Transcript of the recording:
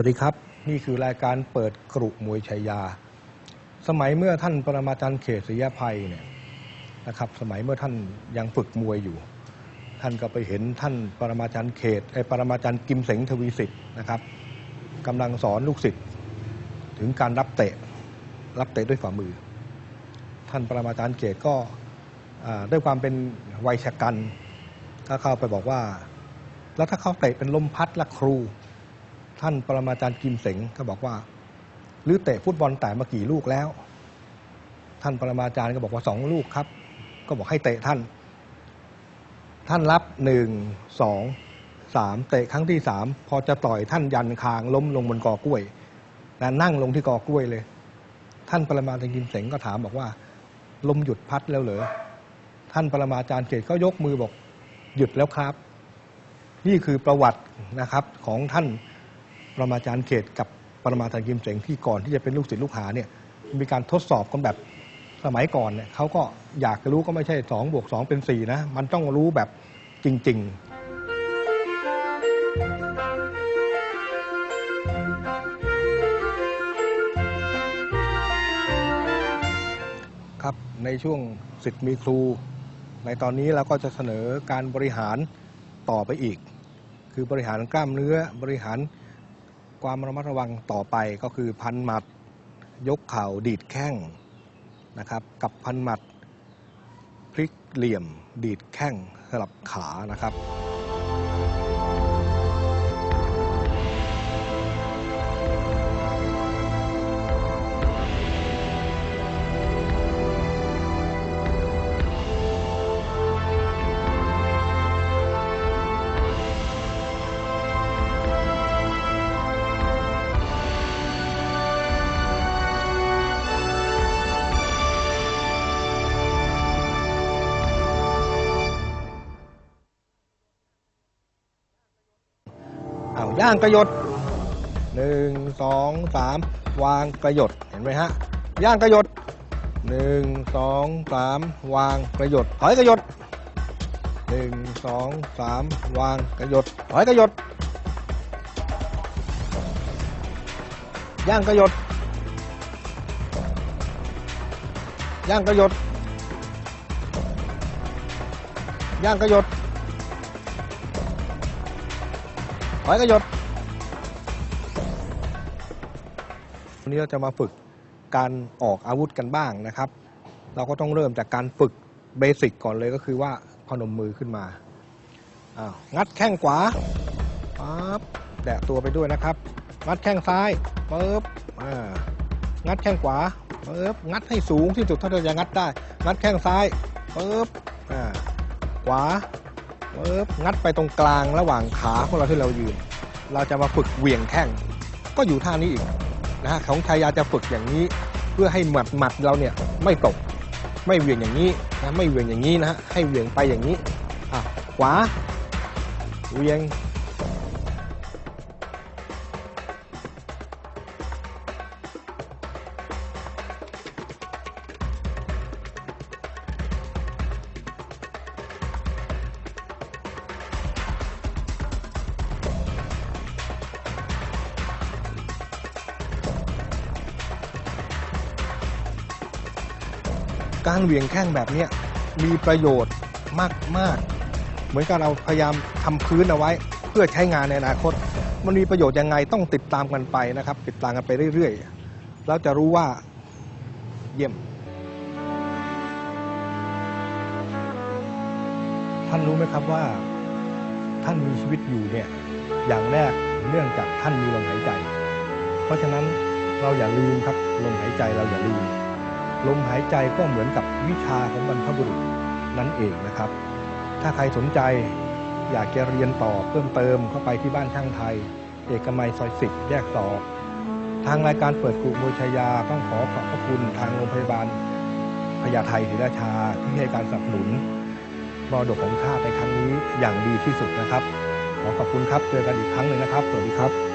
สวัสดีครับ นี่คือรายการเปิดกรุมวยชัยยา สมัยเมื่อท่านปรมาจารย์เขตศรียภัยเนี่ยนะครับ สมัยเมื่อท่านยังฝึกมวยอยู่ ท่านก็ไปเห็นท่านปรมาจารย์เขตไอปรมาจารย์กิมเสงทวีสิทธิ์นะครับกำลังสอนลูกศิษย์ถึงการรับเตะรับเตะด้วยฝ่ามือ ท่านปรมาจารย์เขตก็ด้วยความเป็นวัยชะกันก็เข้าไปบอกว่า แล้วถ้าเขาเตะเป็นลมพัดละครู ท่านปรมาจารย์กิมเสงก็บอกว่าหรือเตะฟุตบอลแต่มากี่ลูกแล้ว ท่านปรมาจารย์ก็บอกว่าสองลูกครับ ก็บอกให้เตะท่าน ท่านรับหนึ่งสองสามเตะครั้งที่สามพอจะต่อยท่านยันคางล้มลงบนกอกล้วยนะนั่งลงที่กอกล้วยเลย ท่านปรมาจารย์กิมเสงก็ถามบอกว่า ลมหยุดพัดแล้วเหรอท่านปรมาจารย์เกตก็ยกมือบอกหยุดแล้วครับ นี่คือประวัตินะครับของท่าน รมาจารย์เขตกับปรมาจารย์กิมเสงที่ก่อนที่จะเป็นลูกศิษย์ลูกหาเนี่ยมีการทดสอบกันแบบสมัยก่อนเนี่ยเขาก็อยากรู้ก็ไม่ใช่สองบวกสองเป็นสี่นะ มันต้องรู้แบบจริง ๆครับในช่วงสิทธิ์มีครู ในตอนนี้เราก็จะเสนอการบริหารต่อไปอีก คือบริหารกล้ามเนื้อบริหาร ความระมัดระวังต่อไปก็คือพันหมัด ยกเข่าดีดแข้งนะครับกับพันหมัดพลิกเหลี่ยม ดีดแข้งสลับขานะครับ อาย่างกระยดหนึ่งสองสามวางกระยดเห็นไหมฮะย่างกระยดหนึ่งสองสามวางกระยดถอยกระยดหนึ่งสองสามวางกระยดถอยกระยดย่างกระยดย่างกระยดย่างกระยด อยกระยศวันนี้เราจะมาฝึกการออกอาวุธกันบ้างนะครับ เราก็ต้องเริ่มจากการฝึกเบสิกก่อนเลยก็คือว่าพนมมือขึ้นมาอ้าวงัดแข้งขวาปั๊บแดะตัวไปด้วยนะครับ งัดแข้งซ้ายปึ๊บอ่างัดแข้งขวาปึ๊บงัดให้สูงที่สุดเท่าที่จะงัดได้ งัดแข้งซ้ายปึ๊บอ่าขวา ปึ๊บงัดไปตรงกลางระหว่างขาของเราที่เรายืน เราจะมาฝึกเหวี่ยงแข้งก็อยู่ท่านี้อีกนะฮะของชายาจะฝึกอย่างนี้ เพื่อให้หมัดหมัดเราเนี่ยไม่ตก ไม่เหวี่ยงอย่างนี้นะไม่เหวี่ยงอย่างนี้นะฮะให้เหวี่ยงไปอย่างนี้อะขวาเหวี่ยง การเหวี่ยงแข้งแบบนี้มีประโยชน์มากมากๆเหมือนกับเราพยายามทำพื้นเอาไว้ เพื่อใช้งานในอนาคต มันมีประโยชน์ยังไงต้องติดตามกันไปนะครับ ติดตามกันไปเรื่อยๆ แล้วจะรู้ว่าเยี่ยม ท่านรู้ไหมครับว่า ท่านมีชีวิตอยู่เนี่ยอย่างแรกเนื่องจากท่านมีลมหายใจ เพราะฉะนั้นเราอย่าลืมครับลมหายใจเราอย่าลืม ลมหายใจก็เหมือนกับวิชาของบรรพบุรุษนั่นเองนะครับ ถ้าใครสนใจอยากจะเรียนต่อเพิ่มเติมเข้าไปที่บ้านช่างไทย เอกมัยซอยสิบแยกสองทางรายการเปิดกลุ่มมวยชยาต้องขอขอบพระคุณทางโรงพยาบาลพญาไทศรีราชาที่ให้การสนับสนุนมรดกของชาติในครั้งนี้อย่างดีที่สุดนะครับ ขอขอบคุณครับเจอกันอีกครั้งหนึ่งนะครับ สวัสดีครับ